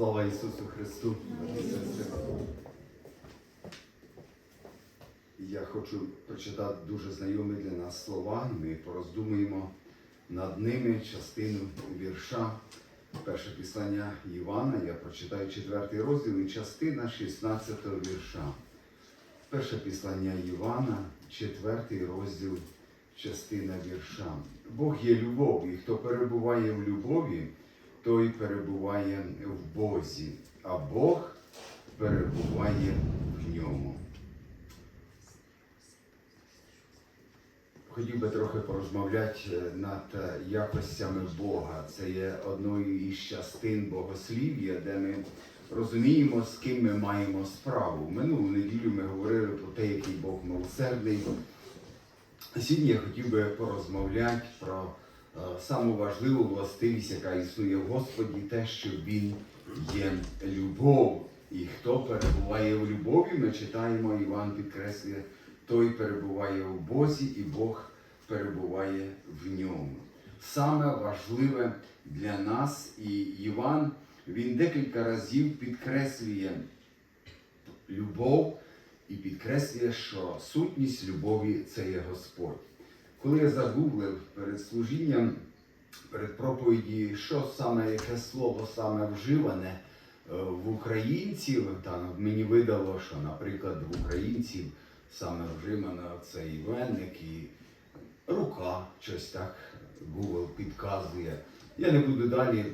Слава Ісусу Христу! Я хочу прочитати дуже знайомі для нас слова, ми пороздумуємо над ними частину вірша. Перше післання Івана, я прочитаю четвертий розділ і частина 16 вірша. Перше післання Івана, четвертий розділ, частина вірша. Бог є любов, і хто перебуває в любові, той перебуває в Бозі, а Бог перебуває в ньому. Хотів би трохи порозмовляти е, над е, якостями Бога. Це є одною із частин богослів'я, де ми розуміємо, з ким ми маємо справу. Минулу неділю ми говорили про те, який Бог милосердний. Сьогодні я хотів би порозмовляти про саму важливу властивість, яка існує в Господі, те, що Він є любов. І хто перебуває в любові, ми читаємо, Іван підкреслює, той перебуває в Бозі, і Бог перебуває в ньому. Саме важливе для нас, і Іван він декілька разів підкреслює любов і підкреслює, що сутність любові це є Господь. Коли я загуглив перед служінням, перед проповіді, що саме, яке слово саме вживане е, в українців, там мені видало, що, наприклад, в українців саме вживано це іменник і рука, щось так Google підказує. Я не буду далі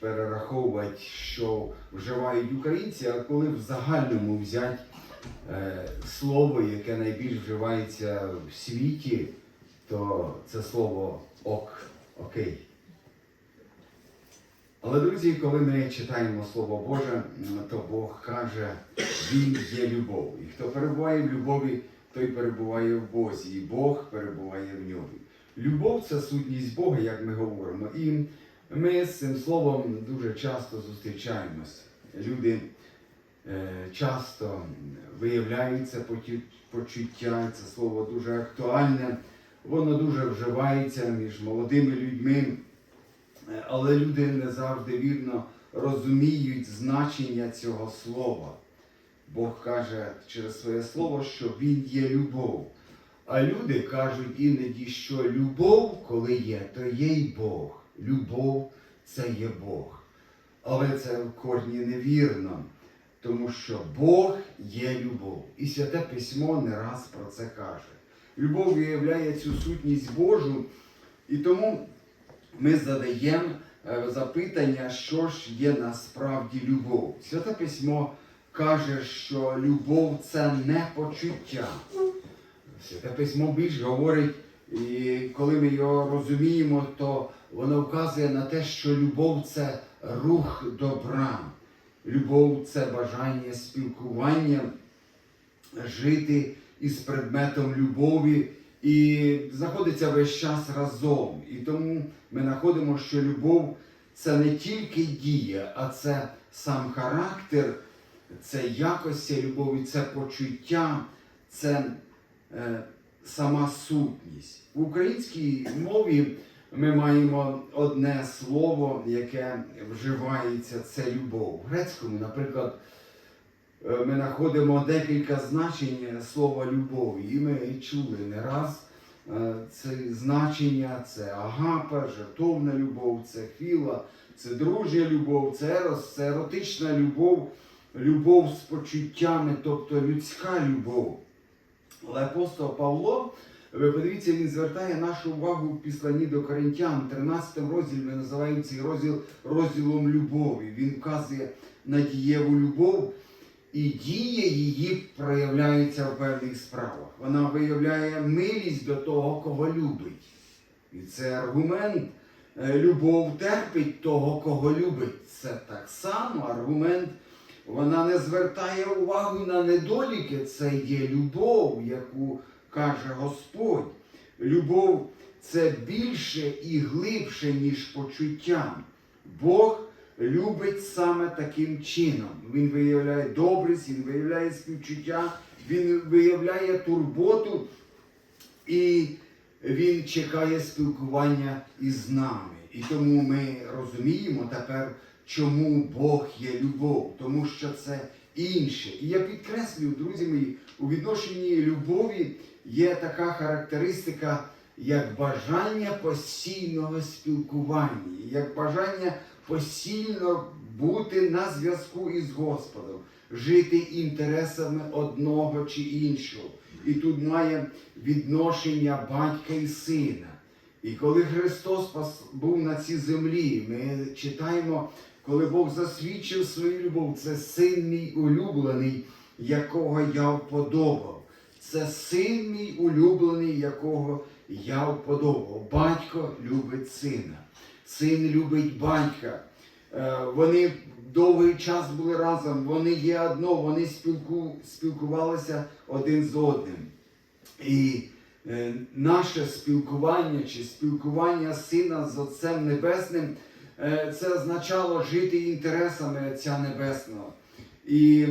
перераховувати, що вживають українці, а коли в загальному взяти е, слово, яке найбільш вживається в світі, то це слово ок, окей. Але, друзі, коли ми читаємо Слово Боже, то Бог каже, Він є любов. І хто перебуває в любові, той перебуває в Бозі, і Бог перебуває в ньому. Любов це сутність Бога, як ми говоримо. І ми з цим словом дуже часто зустрічаємося. Люди е, часто виявляють це поті- почуття, це слово дуже актуальне, воно дуже вживається між молодими людьми. Е, Але люди не завжди вірно розуміють значення цього слова. Бог каже через своє слово, що Він є любов. А люди кажуть іноді, що любов, коли є, то є й Бог. Любов це є Бог. Але це в корні невірно, тому що Бог є любов. І Святе Письмо не раз про це каже. Любов виявляє цю сутність Божу, і тому ми задаємо е, запитання, що ж є насправді любов. Святе письмо каже, що любов це не почуття. Святе письмо більш говорить, і коли ми його розуміємо, то воно вказує на те, що любов це рух добра. Любов це бажання спілкування, жити із предметом любові і знаходиться весь час разом. І тому ми знаходимо, що любов це не тільки дія, а це сам характер, це якості любові, це почуття, це е, сама сутність. В українській мові ми маємо одне слово, яке вживається це любов. В грецькому, наприклад, ми знаходимо декілька значень слова любові. І ми чули не раз е, це значення, це агапа, жертовна любов, це філа, це дружня любов, це ерос, це еротична любов, любов з почуттями, тобто людська любов. Але апостол Павло, ви подивіться, він звертає нашу увагу в післанні до Коринтян, 13 розділі ми називаємо цей розділ розділом любові. Він вказує на дієву любов, і дія її проявляється в певних справах. Вона виявляє милість до того, кого любить. І це аргумент. Е, Любов терпить того, кого любить. Це так само аргумент. Вона не звертає увагу на недоліки. Це є любов, яку каже Господь. Любов це більше і глибше, ніж почуття. Бог любить саме таким чином. Він виявляє добрість, він виявляє співчуття, він виявляє турботу і він чекає спілкування із нами. І тому ми розуміємо тепер чому Бог є любов, тому що це інше. І я підкреслюю, друзі мої, у відношенні любові є така характеристика, як бажання постійного спілкування, як бажання постійно бути на зв'язку із Господом, жити інтересами одного чи іншого. І тут має відношення батька і сина. І коли Христос був на цій землі, ми читаємо, коли Бог засвідчив свою любов, це син мій улюблений, якого я вподобав. Це син мій улюблений, якого я вподобав. Батько любить сина, син любить батька. Е, Вони довгий час були разом, вони є одно, вони спілку, спілкувалися один з одним. І е, наше спілкування чи спілкування Сина з Отцем Небесним, е, це означало жити інтересами Отця Небесного. І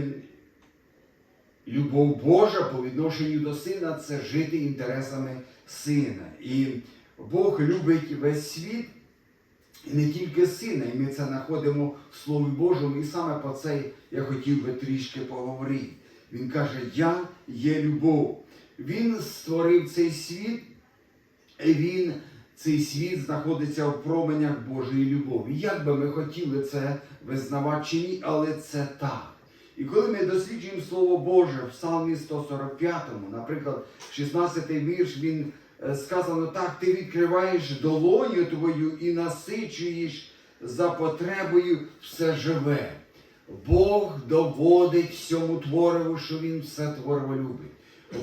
любов Божа по відношенню до Сина це жити інтересами Сина. І Бог любить весь світ. І не тільки сина, і ми це знаходимо в Слові Божому, і саме про це я хотів би трішки поговорити. Він каже: Я є любов. Він створив цей світ, і він, цей світ знаходиться в променях Божої любові. Як би ми хотіли це визнавати чи ні, але це так. І коли ми досліджуємо Слово Боже в Псалмі 145, наприклад, 16-й вірш, він сказано так: ти відкриваєш долоню твою і насичуєш за потребою все живе. Бог доводить всьому твориву, що він все твориво любить.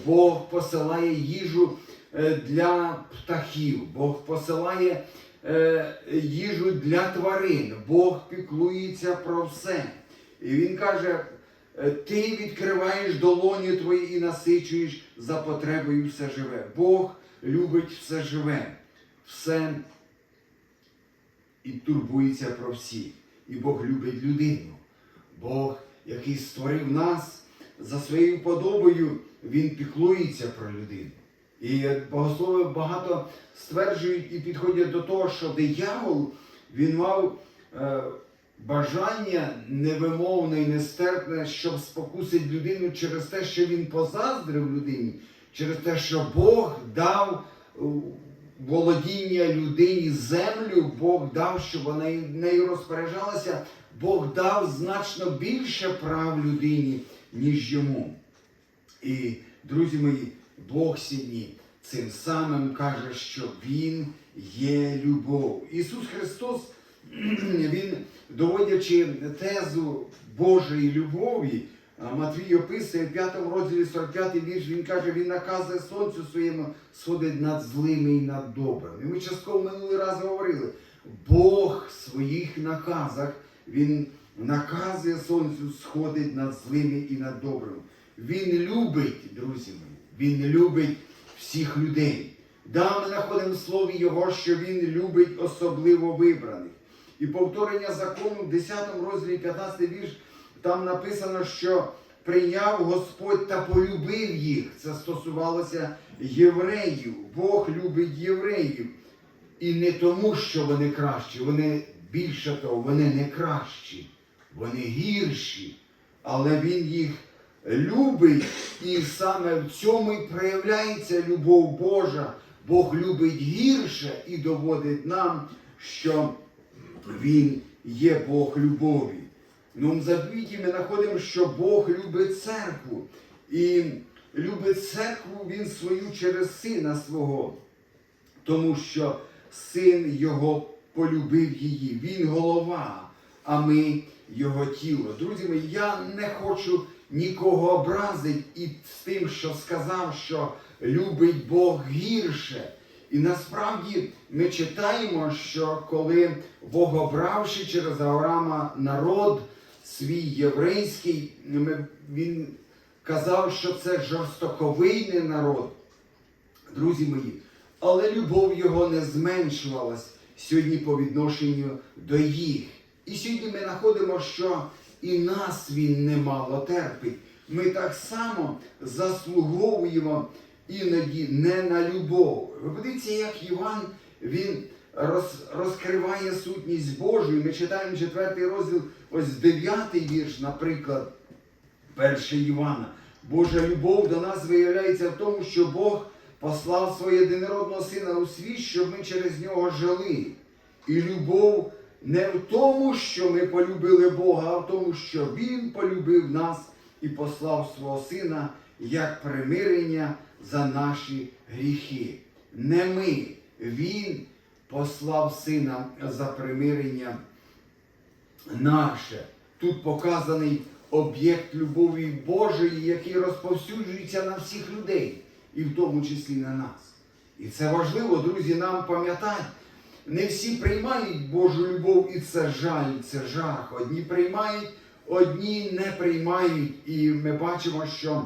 Бог посилає їжу е, для птахів, Бог посилає е, їжу для тварин, Бог піклується про все. І він каже: е, ти відкриваєш долоні твої і насичуєш за потребою все живе. Бог любить все живе, все і турбується про всіх. І Бог любить людину. Бог, який створив нас за своєю подобою, Він піклується про людину. І богослови багато стверджують і підходять до того, що диявол він мав е, бажання невимовне і нестерпне, щоб спокусити людину через те, що він позаздрив людині, через те, що Бог дав е, володіння людині землю, Бог дав, щоб вона нею розпоряджалася, Бог дав значно більше прав людині, ніж йому. І, друзі мої, Бог сьогодні цим самим каже, що Він є любов. Ісус Христос, Він, доводячи тезу Божої любові, Матвій описує в 5 розділі 45 вірш, він каже, він наказує сонцю своєму сходить над злими і над добрими. І ми частково минулий раз говорили, Бог в своїх наказах, Він наказує сонцю сходить над злими і над добрими. Він любить, друзі мої, він любить всіх людей. Да, ми знаходимо в слові Його, що Він любить особливо вибраних. І повторення закону в 10 розділі 15 вірш, там написано, що прийняв Господь та полюбив їх. Це стосувалося євреїв. Бог любить євреїв. І не тому, що вони кращі, вони більше того, вони не кращі, вони гірші. Але Він їх любить, і саме в цьому і проявляється любов Божа. Бог любить гірше і доводить нам, що Він є Бог любові. Ну, в Завіті ми знаходимо, що Бог любить церкву. І любить церкву Він свою через сина свого, тому що син його полюбив її. Він голова, а ми його тіло. Друзі мої, я не хочу нікого образити і з тим, що сказав, що любить Бог гірше. І насправді ми читаємо, що коли Бог обравши через Авраама народ свій єврейський, він казав, що це жорстоковийний народ. Друзі мої, але любов його не зменшувалась сьогодні по відношенню до їх. І сьогодні ми знаходимо, що і нас він немало терпить. Ми так само заслуговуємо іноді не на любов. Ви подивіться, як Іван він роз, розкриває сутність Божу. І ми читаємо четвертий розділ, ось дев'ятий вірш, наприклад, 1 Івана. Божа любов до нас виявляється в тому, що Бог послав свого єдинородного сина у світ, щоб ми через нього жили. І любов не в тому, що ми полюбили Бога, а в тому, що Він полюбив нас і послав свого сина як примирення за наші гріхи. Не ми, Він послав сина за примирення наше. Тут показаний об'єкт любові Божої, який розповсюджується на всіх людей, і в тому числі на нас. І це важливо, друзі, нам пам'ятати. Не всі приймають Божу любов, і це жаль, це жах. Одні приймають, одні не приймають. І ми бачимо, що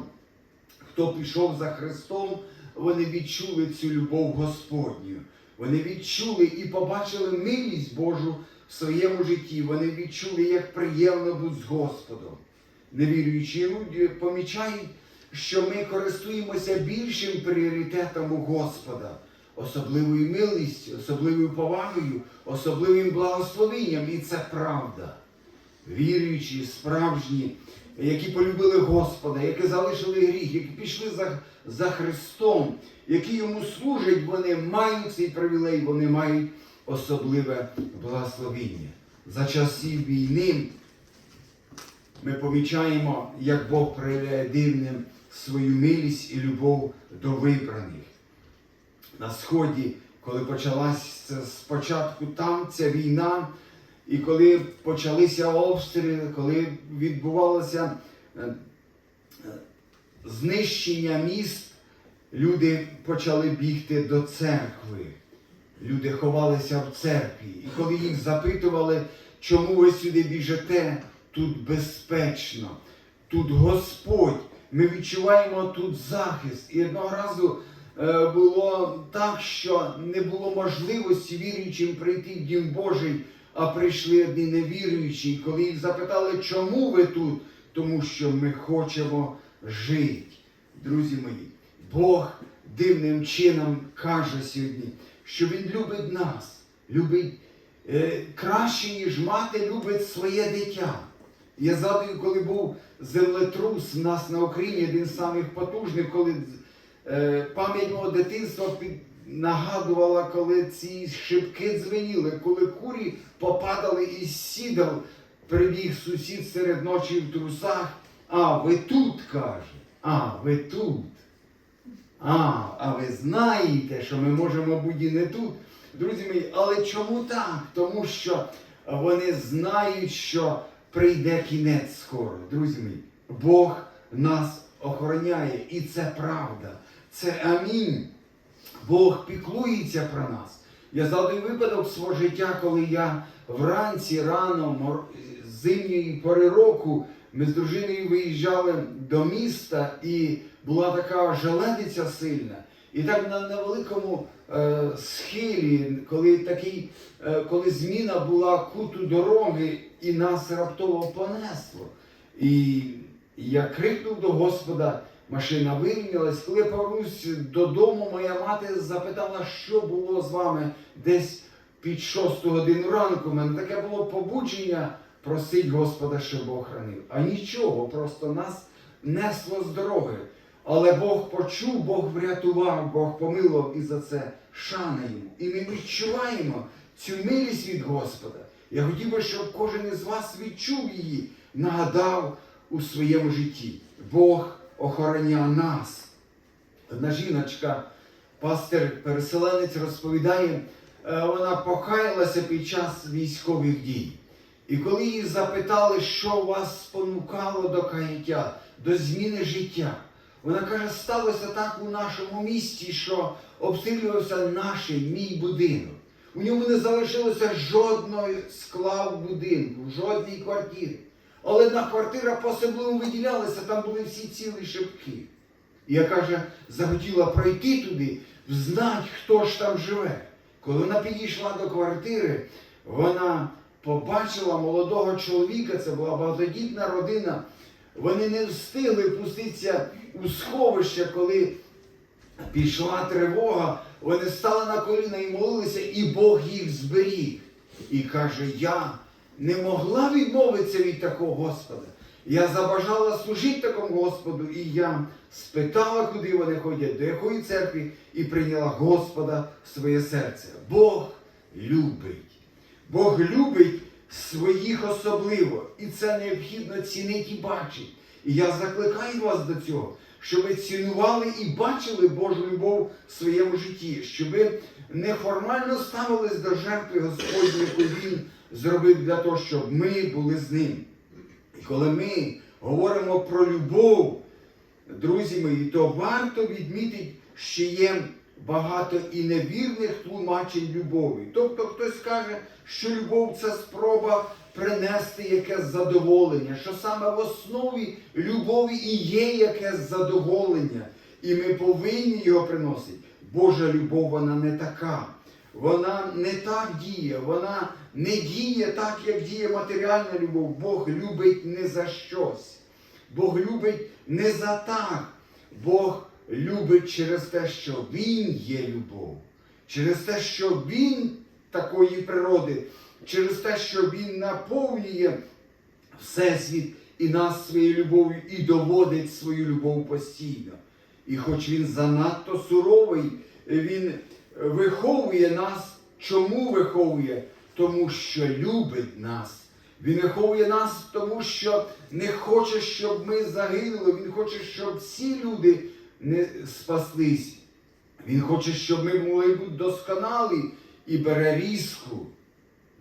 хто пішов за Христом, вони відчули цю любов Господню. Вони відчули і побачили милість Божу в своєму житті. Вони відчули, як приємно бути з Господом. Невіруючі люди помічають, що ми користуємося більшим пріоритетом у Господа, особливою милістю, особливою повагою, особливим благословенням. І це правда. Віруючі, справжні, які полюбили Господа, які залишили гріх, які пішли за, за Христом, які йому служать, вони мають цей привілей, вони мають особливе благословіння. За часів війни ми помічаємо, як Бог проявляє дивним свою милість і любов до вибраних. На Сході, коли почалася спочатку там ця війна, і коли почалися обстріли, коли відбувалося е, е, знищення міст, люди почали бігти до церкви. Люди ховалися в церкві. І коли їх запитували, чому ви сюди біжите, тут безпечно, тут Господь. Ми відчуваємо тут захист. І одного разу е, було так, що не було можливості віруючим прийти в Дім Божий, а прийшли одні невіруючі. І коли їх запитали, чому ви тут, тому що ми хочемо жити. Друзі мої, Бог дивним чином каже сьогодні, що Він любить нас, любить е, краще, ніж мати любить своє дитя. Я згадую, коли був землетрус у нас на Україні, один з самих потужних, коли е, пам'ять мого дитинства нагадувала, коли ці шибки дзвеніли, коли курі попадали із сідал, прибіг сусід серед ночі в трусах. А, ви тут, каже. А, ви тут. А, а ви знаєте, що ми можемо бути не тут. Друзі мої, але чому так? Тому що вони знають, що прийде кінець скоро. Друзі мої, Бог нас охороняє, і це правда. Це амінь. Бог піклується про нас. Я згадую випадок свого життя, коли я вранці рано мор... зимньої пори року ми з дружиною виїжджали до міста, і була така желедиця сильна. І так на невеликому е, схилі, коли такий, е, коли зміна була куту дороги, і нас раптово понесло. І я крикнув до Господа, машина вирівнялась. Коли я повернувся додому, моя мати запитала, що було з вами десь під шосту годину ранку. У мене таке було побудження просить Господа, щоб Бог хранив. А нічого, просто нас несло з дороги. Але Бог почув, Бог врятував, Бог помилував і за це шана йому. І ми відчуваємо цю милість від Господа. Я хотів би, щоб кожен із вас відчув її, нагадав у своєму житті. Бог охороняє нас. Одна жіночка, пастир переселенець, розповідає, е, вона покаялася під час військових дій. І коли її запитали, що вас спонукало до каяття, до зміни життя, вона каже, сталося так у нашому місті, що обстрілювався наш мій будинок. У ньому не залишилося жодного скла в будинку, жодної квартири. Але одна квартира по-особливому виділялася, там були всі цілі шибки. І я каже, захотіла пройти туди, знати, хто ж там живе. Коли вона підійшла до квартири, вона побачила молодого чоловіка, це була багатодітна родина. Вони не встигли пуститися у сховище, коли пішла тривога, вони стали на коліна і молилися, і Бог їх зберіг. І каже, я не могла відмовитися від такого Господа. Я забажала служити такому Господу, і я спитала, куди вони ходять, до якої церкви, і прийняла Господа в своє серце. Бог любить. Бог любить своїх особливо, і це необхідно цінити і бачити. І я закликаю вас до цього, щоб ви цінували і бачили Божу любов в своєму житті, щоб ви неформально ставились до жертви Господньої, яку Він зробив для того, щоб ми були з ним. І коли ми говоримо про любов, друзі мої, то варто відмітити, що є багато і невірних тлумачень любові. Тобто хтось каже, що любов це спроба принести якесь задоволення, що саме в основі любові і є якесь задоволення, і ми повинні його приносити. Божа любов, вона не така. Вона не так діє, вона не діє так, як діє матеріальна любов. Бог любить не за щось. Бог любить не за так. Бог любить через те, що Він є любов, через те, що Він такої природи, через те, що Він наповнює Всесвіт і нас своєю любов'ю і доводить свою любов постійно. І хоч він занадто суровий, він виховує нас. Чому виховує? Тому що любить нас. Він виховує нас, тому що не хоче, щоб ми загинули. Він хоче, щоб всі люди не спаслись. Він хоче, щоб ми могли бути досконалі і бере різку,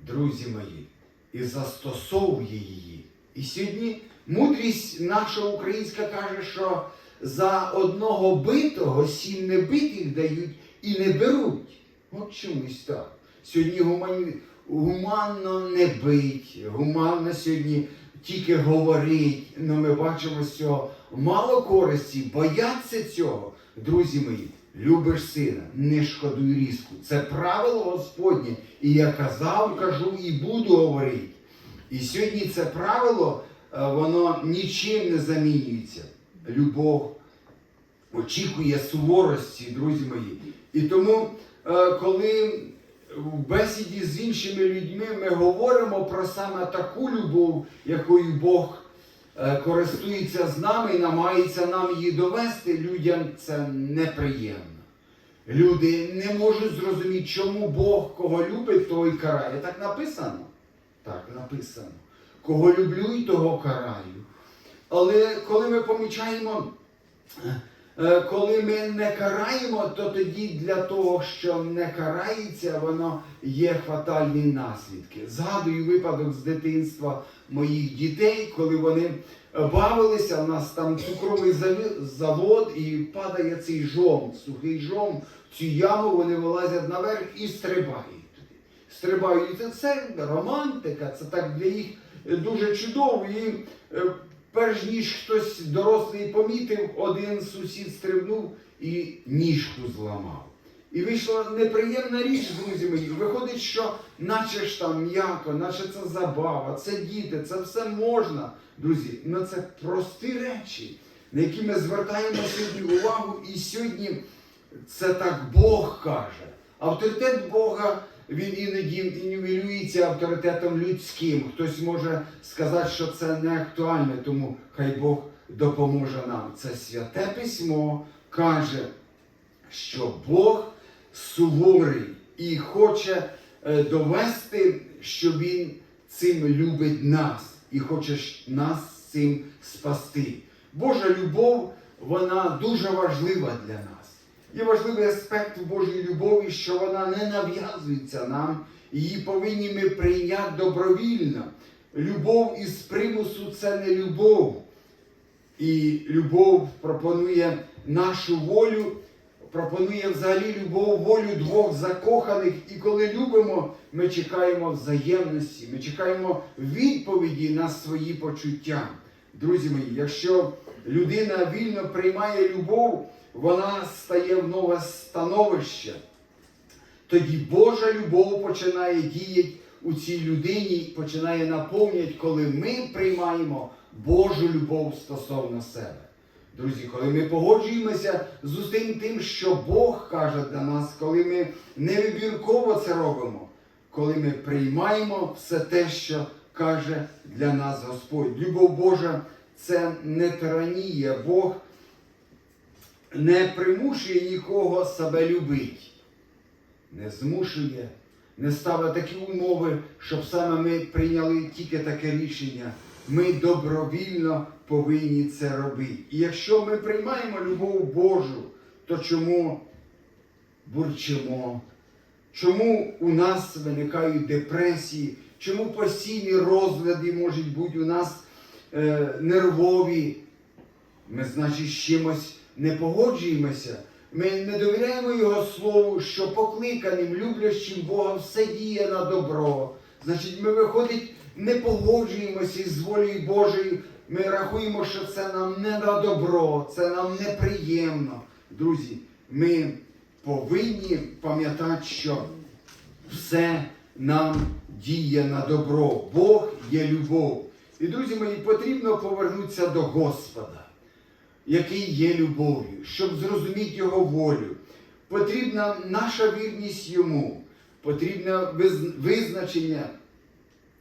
друзі мої, і застосовує її. І сьогодні мудрість наша українська каже, що за одного битого сім небитих дають і не беруть. От чомусь так. Сьогодні гуманно не бить, гуманно сьогодні тільки говорить. Ну ми бачимо цього мало користі, бояться цього. Друзі мої, любиш сина, не шкодуй різку. Це правило Господнє. І я казав, кажу і буду говорити. І сьогодні це правило, е, воно нічим не замінюється. Любов очікує суворості, друзі мої. І тому, е, коли в бесіді з іншими людьми ми говоримо про саме таку любов, якою Бог е, користується з нами і намагається нам її довести, людям це неприємно. Люди не можуть зрозуміти, чому Бог кого любить, того і карає. Так написано? Так написано. Кого люблю, і того караю. Але коли ми помічаємо, е, коли ми не караємо, то тоді для того, що не карається, воно є фатальні наслідки. Згадую випадок з дитинства моїх дітей, коли вони бавилися, у нас там цукровий завод і падає цей жом, сухий жом, цю яму вони вилазять наверх і стрибають. Стрибають. І це, це романтика, це так для їх е, дуже чудово. І е, перш ніж хтось дорослий помітив, один сусід стрибнув і ніжку зламав. І вийшла неприємна річ, друзі мої. Виходить, що наче ж там м'яко, наче це забава, це діти, це все можна, друзі. Ну це прості речі, на які ми звертаємо сьогодні увагу. І сьогодні це так Бог каже. Авторитет Бога він іноді нівелюється авторитетом людським. Хтось може сказати, що це не актуально, тому хай Бог допоможе нам. Це святе письмо каже, що Бог суворий і хоче е, довести, що Він цим любить нас і хоче нас цим спасти. Божа любов, вона дуже важлива для нас. Є важливий аспект в Божій любові, що вона не нав'язується нам, її повинні ми прийняти добровільно. Любов із примусу це не любов. І любов пропонує нашу волю, пропонує взагалі любов, волю двох закоханих. І коли любимо, ми чекаємо взаємності, ми чекаємо відповіді на свої почуття. Друзі мої, якщо людина вільно приймає любов, вона стає в нове становище. Тоді Божа любов починає діяти у цій людині, починає наповнювати, коли ми приймаємо Божу любов стосовно себе. Друзі, коли ми погоджуємося з усім тим, що Бог каже для нас, коли ми невибірково це робимо, коли ми приймаємо все те, що каже для нас Господь. Любов Божа це не тиранія. Бог не примушує нікого себе любити, не змушує, не ставить такі умови, щоб саме ми прийняли тільки таке рішення. Ми добровільно повинні це робити. І якщо ми приймаємо любов Божу, то чому бурчимо? Чому у нас виникають депресії? Чому постійні розгляди можуть бути у нас е, нервові? Ми, значить, з чимось не погоджуємося. Ми не довіряємо Його Слову, що покликаним, люблячим Бога все діє на добро. Значить, ми виходить, не погоджуємося із волею Божою. Ми рахуємо, що це нам не на добро, це нам неприємно. Друзі, ми повинні пам'ятати, що все нам діє на добро. Бог є любов. І, друзі мої, потрібно повернутися до Господа, який є любов'ю, щоб зрозуміти Його волю. Потрібна наша вірність йому, потрібне визначення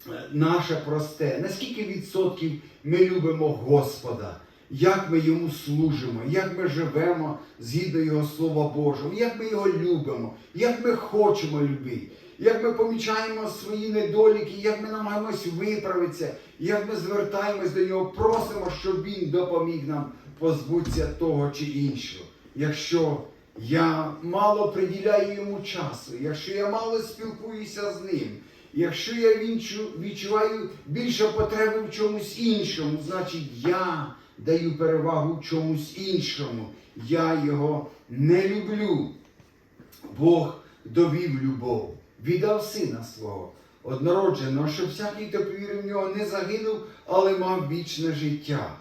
е, наше просте. Наскільки відсотків ми любимо Господа? Як ми йому служимо, як ми живемо згідно Його Слова Божого, як ми його любимо, як ми хочемо любити, як ми помічаємо свої недоліки, як ми намагаємось виправитися, як ми звертаємось до нього, просимо, щоб він допоміг нам позбутися того чи іншого. Якщо я мало приділяю йому часу, якщо я мало спілкуюся з ним, якщо я відчуваю більше потреби в чомусь іншому, значить я даю перевагу чомусь іншому. Я його не люблю. Бог довів любов, віддав сина свого, однородженого, щоб всякий, хто повірив в нього, не загинув, але мав вічне життя.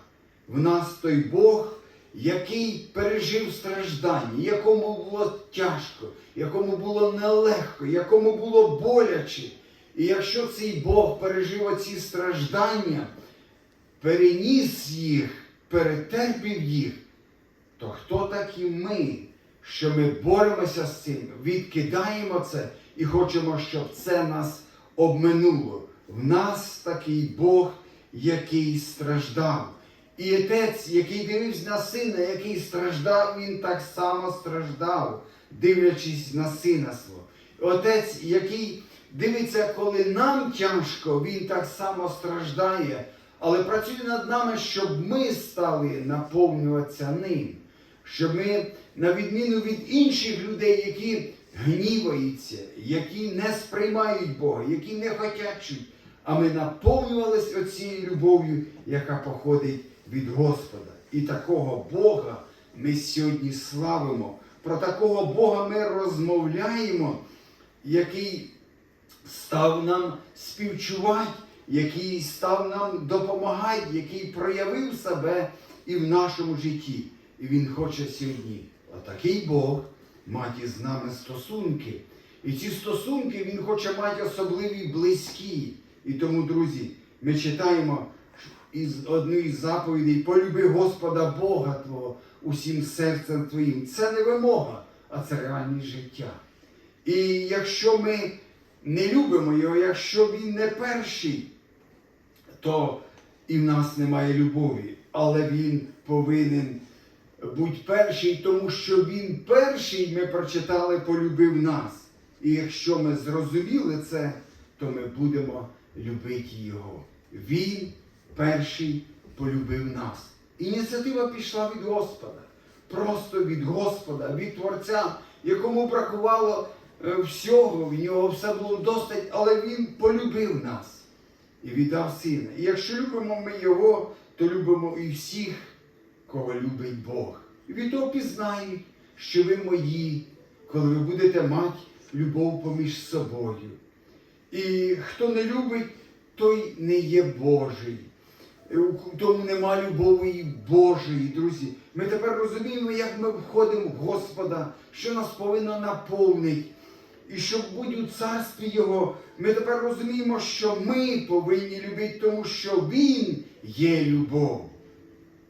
В нас той Бог, який пережив страждання, якому було тяжко, якому було нелегко, якому було боляче. І якщо цей Бог пережив оці страждання, переніс їх, перетерпів їх, то хто такі ми, що ми боремося з цим, відкидаємо це і хочемо, щоб це нас обминуло. В нас такий Бог, який страждав. І отець, який дивився на сина, який страждав, він так само страждав, дивлячись на сина свого. Отець, який дивиться, коли нам тяжко, він так само страждає, але працює над нами, щоб ми стали наповнюватися ним, щоб ми, на відміну від інших людей, які гніваються, які не сприймають Бога, які не хочуть а ми наповнювалися оцією любов'ю, яка походить від Господа. І такого Бога ми сьогодні славимо. Про такого Бога ми розмовляємо, який став нам співчувати, який став нам допомагати, який проявив себе і в нашому житті. І Він хоче сьогодні, отакий Бог, мати з нами стосунки. І ці стосунки Він хоче мати особливі близькі. І тому, друзі, ми читаємо із одну із заповідей полюби Господа Бога Твого усім серцем Твоїм. Це не вимога, а це реальність життя. І якщо ми не любимо його, якщо він не перший, то і в нас немає любові. Але він повинен бути перший, тому що він перший, ми прочитали, полюбив нас. І якщо ми зрозуміли це, то ми будемо любити його. Він перший полюбив нас. Ініціатива пішла від Господа. Просто від Господа, від Творця, якому бракувало е, всього, в нього все було достать, але Він полюбив нас і віддав сина. І якщо любимо ми Його, то любимо і всіх, кого любить Бог. І від того пізнають, що ви мої, коли ви будете мати любов поміж собою. І хто не любить, той не є Божий. Е, у Тому нема любові Божої, друзі. Ми тепер розуміємо, як ми входимо в Господа, що нас повинно наповнити. І щоб бути у царстві Його, ми тепер розуміємо, що ми повинні любити, тому що Він є любов.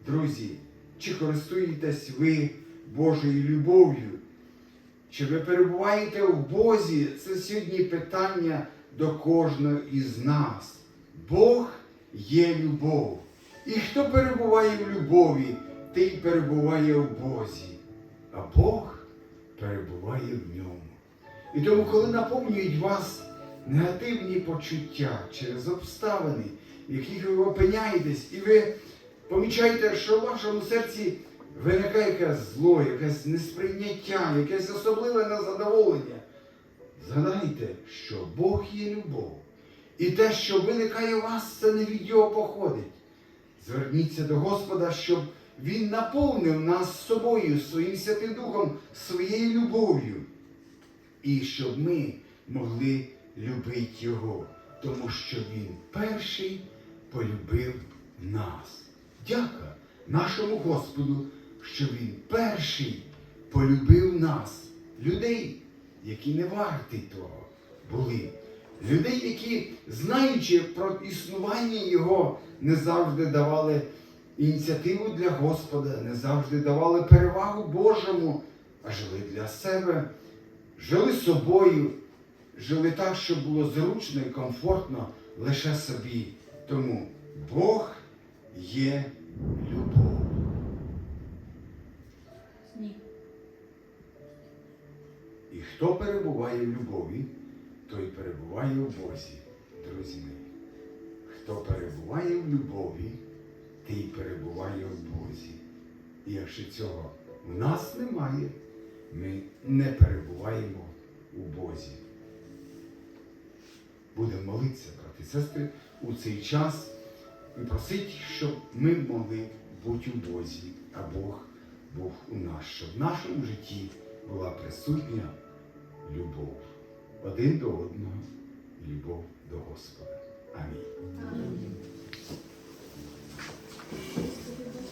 Друзі, Чи користуєтесь ви Божою любов'ю? Чи ви перебуваєте в Бозі? Це сьогодні питання до кожного із нас. Бог є любов. І хто перебуває в любові, той перебуває в Бозі, а Бог перебуває в ньому. І тому, коли наповнюють вас негативні почуття через обставини, в яких ви опиняєтесь, і ви помічаєте, що в вашому серці виникає якесь зло, якесь несприйняття, якесь особливе незадоволення, згадайте, що Бог є любов. І те, що виникає у вас, це не від Його походить. Зверніться до Господа, щоб Він наповнив нас собою, своїм Святим Духом, своєю любов'ю. І щоб ми могли любити Його, тому що Він перший полюбив нас. Дяка нашому Господу, що Він перший полюбив нас, людей, які не варті того були. Людей, які, знаючи про існування Його, не завжди давали ініціативу для Господа, не завжди давали перевагу Божому, а жили для себе, жили собою, жили так, щоб було зручно і комфортно лише собі. Тому Бог є любов. Ні. І хто перебуває в любові, той перебуває в Бозі, друзі мої. Хто перебуває в любові, той перебуває в Бозі. І якщо цього в нас немає, ми не перебуваємо у Бозі. Будемо молитися, брати сестри, у цей час і просити, щоб ми могли бути у Бозі, а Бог був у нас, щоб в нашому житті була присутня любов один до одного любов до Господа. Амінь. Амінь.